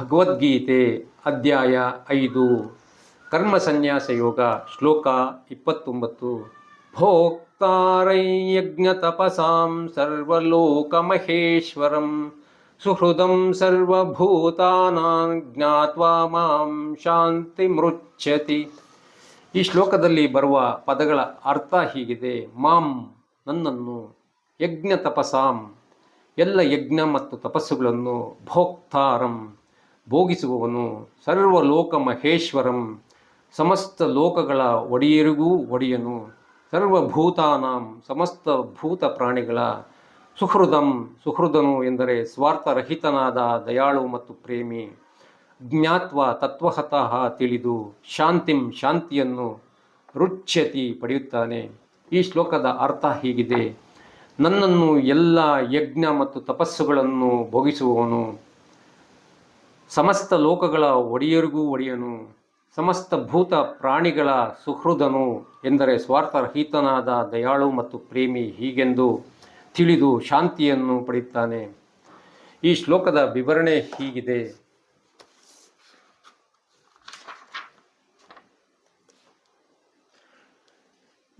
ಭಗವದ್ಗೀತೆ ಅಧ್ಯಾಯ ಐದು. ಕರ್ಮ ಸನ್ಯಾಸ ಯೋಗ ಶ್ಲೋಕ ಇಪ್ಪತ್ತೊಂಬತ್ತು. ಸರ್ವಲೋಕ ಮಹೇಶ್ವರಂ ಸುಹೃದಂ ಸರ್ವಭೂತಾನಾಂ ಜ್ಞಾತ್ವಾ ಮಾಂ ಶಾಂತಿ ಮೃಚ್ಛತಿ ಈ ಶ್ಲೋಕದಲ್ಲಿ ಬರುವ ಪದಗಳ ಅರ್ಥ ಹೀಗಿದೆ. ಮಾಂ ನನ್ನನ್ನು ಯಜ್ಞ ತಪಸಾಂ ಎಲ್ಲ ಯಜ್ಞ ಮತ್ತು ತಪಸ್ಸುಗಳನ್ನು ಭೋಕ್ತಾರಂ ಭೋಗಿಸುವವನು ಸರ್ವಲೋಕ ಮಹೇಶ್ವರಂ ಸಮಸ್ತ ಲೋಕಗಳ ಒಡೆಯರಿಗೂ ಒಡೆಯನು. ಸರ್ವಭೂತಾನಾಂ, ಸಮಸ್ತ ಭೂತ ಪ್ರಾಣಿಗಳ ಸುಹೃದಂ ಸುಹೃದನು ಎಂದರೆ ಸ್ವಾರ್ಥರಹಿತನಾದ ದಯಾಳು ಮತ್ತು ಪ್ರೇಮಿ. ಜ್ಞಾತ್ವ ತತ್ವಹತಃ ತಿಳಿದು ಶಾಂತಿಂ ಶಾಂತಿಯನ್ನು ರುಚ್ಯತಿ ಪಡೆಯುತ್ತಾನೆ. ಈ ಶ್ಲೋಕದ ಅರ್ಥ ಹೀಗಿದೆ. ನನ್ನನ್ನು ಎಲ್ಲ ಯಜ್ಞ ಮತ್ತು ತಪಸ್ಸುಗಳನ್ನು ಭೋಗಿಸುವವನು ಸಮಸ್ತ ಲೋಕಗಳ ಒಡೆಯರಿಗೂ ಒಡೆಯನು, ಸಮಸ್ತ ಭೂತ ಪ್ರಾಣಿಗಳ ಸುಹೃದನು ಎಂದರೆ ಸ್ವಾರ್ಥರಹಿತನಾದ ದಯಾಳು ಮತ್ತು ಪ್ರೇಮಿ ಹೀಗೆಂದು ತಿಳಿದು ಶಾಂತಿಯನ್ನು ಪಡೆಯುತ್ತಾನೆ. ಈ ಶ್ಲೋಕದ ವಿವರಣೆ ಹೀಗಿದೆ.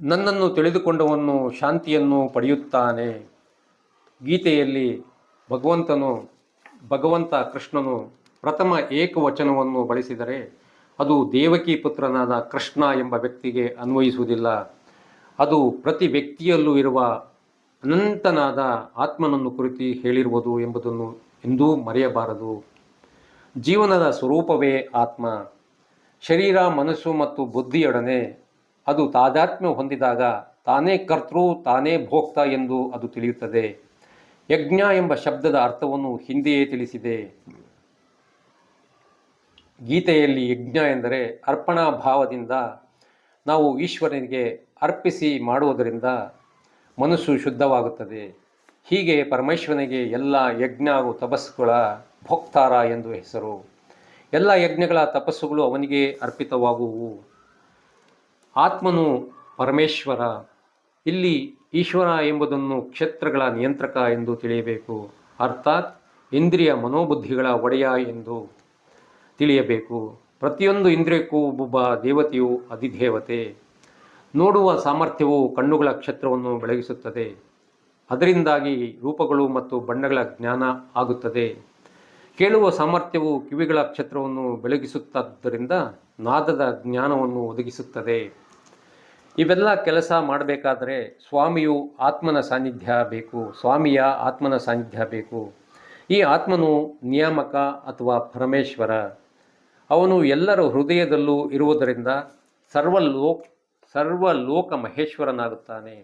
ನನ್ನನ್ನು ತಿಳಿದುಕೊಂಡವನು ಶಾಂತಿಯನ್ನು ಪಡೆಯುತ್ತಾನೆ. ಗೀತೆಯಲ್ಲಿ ಭಗವಂತನು ಭಗವಂತ ಕೃಷ್ಣನು ಪ್ರಥಮ ಏಕವಚನವನ್ನು ಬಳಸಿದರೆ ಅದು ದೇವಕಿ ಪುತ್ರನಾದ ಕೃಷ್ಣ ಎಂಬ ವ್ಯಕ್ತಿಗೆ ಅನ್ವಯಿಸುವುದಿಲ್ಲ. ಅದು ಪ್ರತಿ ವ್ಯಕ್ತಿಯಲ್ಲೂ ಇರುವ ಅನಂತನಾದ ಆತ್ಮನನ್ನು ಕುರಿತು ಹೇಳಿರುವುದು ಎಂಬುದನ್ನು ಎಂದೂ ಮರೆಯಬಾರದು. ಜೀವನದ ಸ್ವರೂಪವೇ ಆತ್ಮ. ಶರೀರ, ಮನಸ್ಸು ಮತ್ತು ಬುದ್ಧಿಯೊಡನೆ ಅದು ತಾದಾತ್ಮ್ಯ ಹೊಂದಿದಾಗ ತಾನೇ ಕರ್ತೃ, ತಾನೇ ಭೋಕ್ತ ಎಂದು ಅದು ತಿಳಿಯುತ್ತದೆ. ಯಜ್ಞ ಎಂಬ ಶಬ್ದದ ಅರ್ಥವನ್ನು ಹಿಂದೆಯೇ ತಿಳಿಸಿದೆ. ಗೀತೆಯಲ್ಲಿ ಯಜ್ಞ ಎಂದರೆ ಅರ್ಪಣಾ ಭಾವದಿಂದ ನಾವು ಈಶ್ವರನಿಗೆ ಅರ್ಪಿಸಿ ಮಾಡುವುದರಿಂದ ಮನಸ್ಸು ಶುದ್ಧವಾಗುತ್ತದೆ. ಹೀಗೆ ಪರಮೇಶ್ವರನಿಗೆ ಎಲ್ಲ ಯಜ್ಞ ಹಾಗೂ ತಪಸ್ಸುಗಳ ಭೋಕ್ತಾರ ಎಂದು ಹೆಸರು. ಎಲ್ಲ ಯಜ್ಞಗಳ ತಪಸ್ಸುಗಳು ಅವನಿಗೆ ಅರ್ಪಿತವಾಗುವು. ಆತ್ಮನು ಪರಮೇಶ್ವರ. ಇಲ್ಲಿ ಈಶ್ವರ ಎಂಬುದನ್ನು ಕ್ಷೇತ್ರಗಳ ನಿಯಂತ್ರಕ ಎಂದು ತಿಳಿಯಬೇಕು. ಅರ್ಥಾತ್ ಇಂದ್ರಿಯ ಮನೋಬುದ್ಧಿಗಳ ಒಡೆಯ ಎಂದು ತಿಳಿಯಬೇಕು. ಪ್ರತಿಯೊಂದು ಇಂದ್ರಿಯಕ್ಕೂ ಒಬ್ಬೊಬ್ಬ ದೇವತೆಯು ಅಧಿದೇವತೆ. ನೋಡುವ ಸಾಮರ್ಥ್ಯವು ಕಣ್ಣುಗಳ ಕ್ಷೇತ್ರವನ್ನು ಬೆಳಗಿಸುತ್ತದೆ. ಅದರಿಂದಾಗಿ ರೂಪಗಳು ಮತ್ತು ಬಣ್ಣಗಳ ಜ್ಞಾನ ಆಗುತ್ತದೆ. ಕೇಳುವ ಸಾಮರ್ಥ್ಯವು ಕಿವಿಗಳ ಕ್ಷೇತ್ರವನ್ನು ಬೆಳಗಿಸುತ್ತದ್ದರಿಂದ ನಾದದ ಜ್ಞಾನವನ್ನು ಒದಗಿಸುತ್ತದೆ. ಇವೆಲ್ಲ ಕೆಲಸ ಮಾಡಬೇಕಾದರೆ ಸ್ವಾಮಿಯು ಆತ್ಮನ ಸಾನ್ನಿಧ್ಯ ಬೇಕು. ಸ್ವಾಮಿಯ ಆತ್ಮನ ಸಾನ್ನಿಧ್ಯ ಬೇಕು. ಈ ಆತ್ಮನು ನಿಯಾಮಕ ಅಥವಾ ಪರಮೇಶ್ವರ. ಅವನು ಎಲ್ಲರ ಹೃದಯದಲ್ಲೂ ಇರುವುದರಿಂದ ಸರ್ವಲೋಕ್ ಸರ್ವಲೋಕ ಮಹೇಶ್ವರನಾಗುತ್ತಾನೆ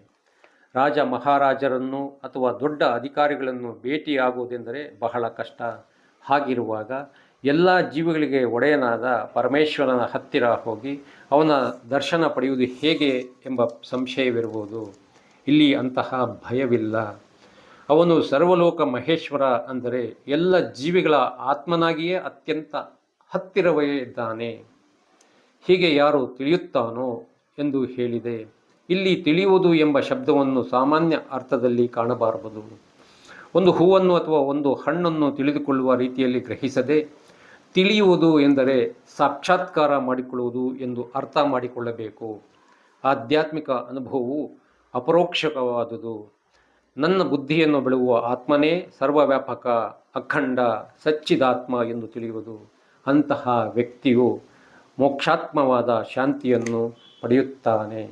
ರಾಜ ಮಹಾರಾಜರನ್ನು ಅಥವಾ ದೊಡ್ಡ ಅಧಿಕಾರಿಗಳನ್ನು ಭೇಟಿಯಾಗುವುದೆಂದರೆ ಬಹಳ ಕಷ್ಟ. ಹಾಗಿರುವಾಗ ಎಲ್ಲ ಜೀವಿಗಳಿಗೆ ಒಡೆಯನಾದ ಪರಮೇಶ್ವರನ ಹತ್ತಿರ ಹೋಗಿ ಅವನ ದರ್ಶನ ಪಡೆಯುವುದು ಹೇಗೆ ಎಂಬ ಸಂಶಯವಿರಬಹುದು ಇಲ್ಲಿ ಅಂತಹ ಭಯವಿಲ್ಲ. ಅವನು ಸರ್ವಲೋಕ ಮಹೇಶ್ವರ ಅಂದರೆ ಎಲ್ಲ ಜೀವಿಗಳ ಆತ್ಮನಾಗಿಯೇ ಅತ್ಯಂತ ಹತ್ತಿರವೇ ಇದ್ದಾನೆ. ಹೀಗೆ ಯಾರು ತಿಳಿಯುತ್ತಾನೋ ಎಂದು ಹೇಳಿದೆ. ಇಲ್ಲಿ ತಿಳಿಯುವುದು ಎಂಬ ಶಬ್ದವನ್ನು ಸಾಮಾನ್ಯ ಅರ್ಥದಲ್ಲಿ ಕಾಣಬಾರದು. ಒಂದು ಹೂವನ್ನು ಅಥವಾ ಒಂದು ಹಣ್ಣನ್ನು ತಿಳಿದುಕೊಳ್ಳುವ ರೀತಿಯಲ್ಲಿ ಗ್ರಹಿಸದೆ ತಿಳಿಯುವುದು ಎಂದರೆ ಸಾಕ್ಷಾತ್ಕಾರ ಮಾಡಿಕೊಳ್ಳುವುದು ಎಂದು ಅರ್ಥ ಮಾಡಿಕೊಳ್ಳಬೇಕು. ಆಧ್ಯಾತ್ಮಿಕ ಅನುಭವವು ಅಪರೋಕ್ಷಕವಾದುದು ನನ್ನ ಬುದ್ಧಿಯನ್ನು ಬೆಳೆಯುವ ಆತ್ಮನೇ ಸರ್ವವ್ಯಾಪಕ, ಅಖಂಡ, ಸಚ್ಚಿದಾತ್ಮ ಎಂದು ತಿಳಿಯುವುದು. ಅಂತಹ ವ್ಯಕ್ತಿಯು ಮೋಕ್ಷಾತ್ಮವಾದ ಶಾಂತಿಯನ್ನು ಪಡೆಯುತ್ತಾನೆ.